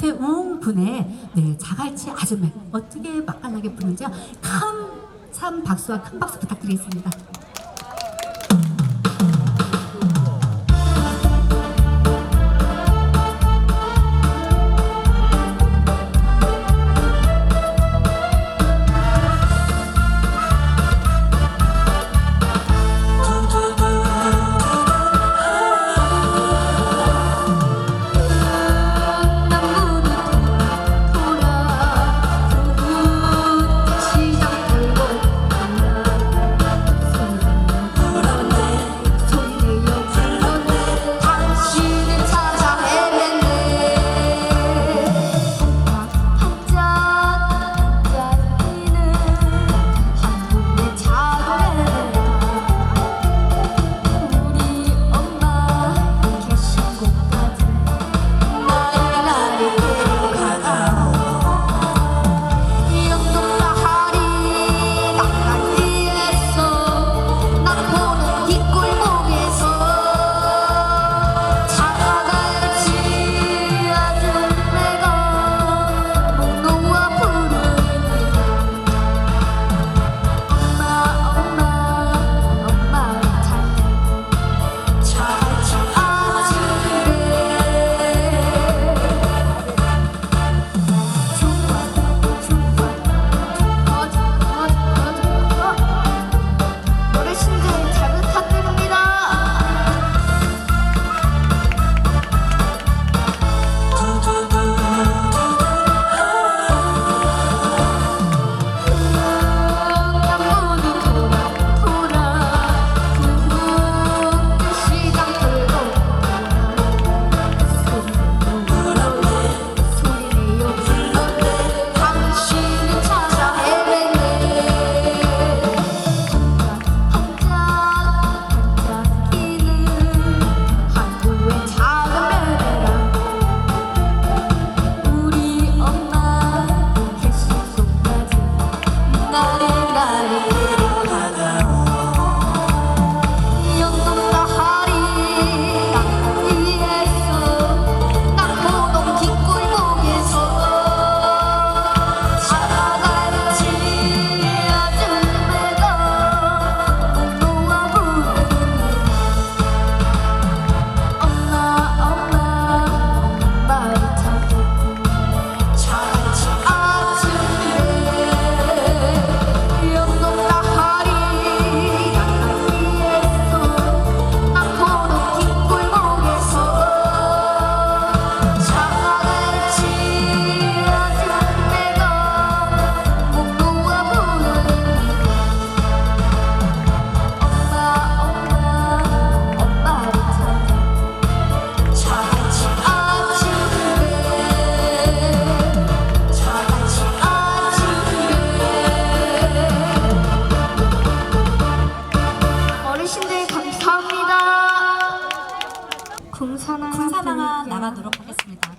김태웅 분의 네, 자갈치 아줌매 어떻게 맛깔나게 부는지요? 큰 참 박수와 큰 박수 부탁드리겠습니다. 군산항 군산항 나가도록 하겠습니다.